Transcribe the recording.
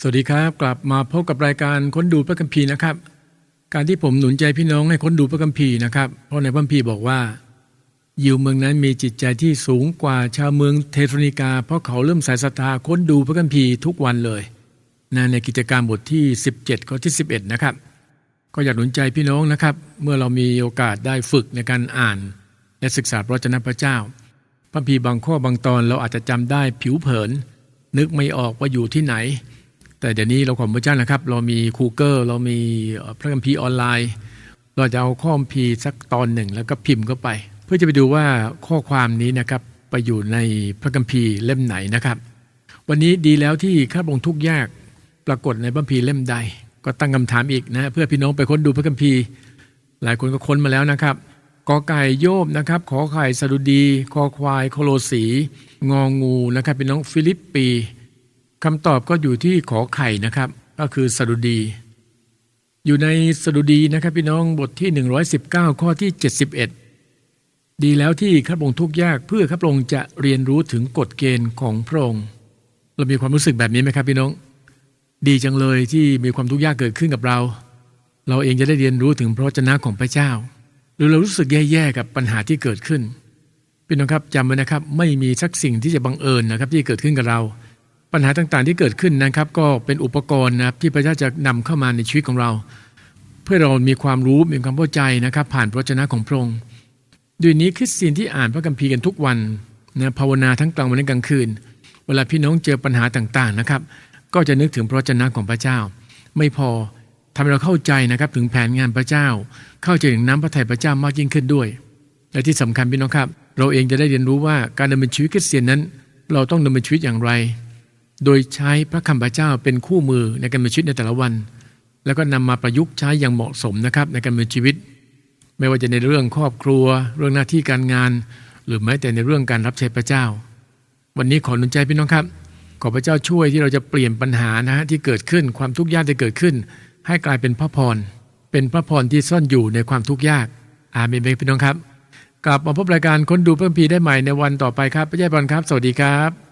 สวัสดีครับกลับมาพบกับรายการค้นดูพระคัมภีร์นะครับ การที่ผมหนุนใจพี่น้องให้ค้นดูพระคัมภีร์นะครับ เพราะในพระคัมภีร์บอกว่า ยิวเมืองนั้นมีจิตใจที่สูงกว่าชาวเมืองเทสโลนิกา เพราะเขาเริ่มสายศรัทธาค้นดูพระคัมภีร์ทุกวันเลยนะในกิจการบทที่ 17ข้อที่ 11 นะครับ ก็อยากหนุนใจพี่น้องนะครับ เมื่อเรามีโอกาสได้ฝึกในการอ่าน และศึกษาพระวจนะพระเจ้า พระคัมภีร์บางข้อบางตอนเราอาจจะจำได้ผิวเผิน นึกไม่ออกว่าอยู่ที่ไหน แต่เดี๋ยวนี้เราขอบพระเจ้านะครับ เรามีคูเกอร์เรามีพระคัมภีร์ออนไลน์ เราจะเอาข้อคัมภีร์สักตอนหนึ่ง แล้วก็พิมพ์เข้าไป เพื่อจะไปดูว่าข้อความนี้นะครับไปอยู่ในพระคัมภีร์เล่มไหนนะครับ วันนี้ดีแล้วที่ข้าพงทุกยากปรากฏในพระคัมภีร์เล่มใด ก็ตั้งคำถามอีกนะเพื่อพี่น้องไปค้นดูพระคัมภีร์ หลายคนก็ค้นมาแล้วนะครับกอไก่โยบนะครับ ขอไข่สดุดี คอควายโคโลสี งองูนะครับเป็นน้องฟิลิปปี คำตอบก็อยู่ที่ขอไข่นะครับ ก็คือสดุดี อยู่ในสดุดีนะครับพี่น้องบทที่ 119 ข้อที่ 71 ดีแล้วที่ข้าพงทุกข์ยากเพื่อข้าพงจะเรียนรู้ถึงกฎเกณฑ์ของพระองค์เรามีความรู้สึกแบบนี้ไหมครับพี่น้อง ดีจังเลยที่มีความทุกข์ยากเกิดขึ้นกับเรา เราเองจะได้เรียนรู้ถึงพระวจนะของพระเจ้า หรือเรารู้สึกแย่ๆกับปัญหาที่เกิดขึ้นพี่น้องครับจำไว้นะครับ ไม่มีสักสิ่งที่จะบังเอิญนะครับ ที่เกิดขึ้นกับเรา ปัญหาต่างๆที่เกิดขึ้นนะครับ ก็เป็นอุปกรณ์นะครับที่พระเจ้าจะนำเข้ามาในชีวิตของเรา เพื่อเรามีความรู้มีความเข้าใจนะครับ ผ่านพระวจนะของพระองค์ด้วยนี้คริสเตียนที่อ่านพระคัมภีร์กันทุกวันนะภาวนาทั้งกลางวันและกลางคืน เวลาพี่น้องเจอปัญหาต่างๆนะครับ ก็จะนึกถึงพระวจนะของพระเจ้า ไม่พอทำให้เราเข้าใจนะครับถึงแผนงานพระเจ้า เข้าใจถึงน้ำพระทัยพระเจ้ามากยิ่งขึ้นด้วย และที่สำคัญพี่น้องครับ เราเองจะได้เรียนรู้ว่าการดำเนินชีวิตคริสเตียนนั้น เราต้องดำเนินชีวิตอย่างไร โดยใช้พระคำพระเจ้าเป็นคู่มือในการดำเนินชีวิตในแต่ละวัน แล้วก็นำมาประยุกต์ใช้อย่างเหมาะสมนะครับในการดำเนินชีวิต ไม่ว่าจะในเรื่องครอบครัว เรื่องหน้าที่การงาน หรือแม้แต่ในเรื่องการรับใช้พระเจ้า วันนี้ขอหนุนใจพี่น้องครับ ขอพระเจ้าช่วยที่เราจะเปลี่ยนปัญหานะฮะที่เกิดขึ้นความทุกข์ยากที่เกิดขึ้น ให้กลายเป็นพระพรเป็นพระพรที่ซ่อนอยู่ในความทุกข์ยากอาเมนไหมพี่น้องครับกลับมาพบรายการค้นดูเพระคัมภีได้ใหม่ในวันต่อไปครับพระเจ้าบอลครับ สวัสดีครับ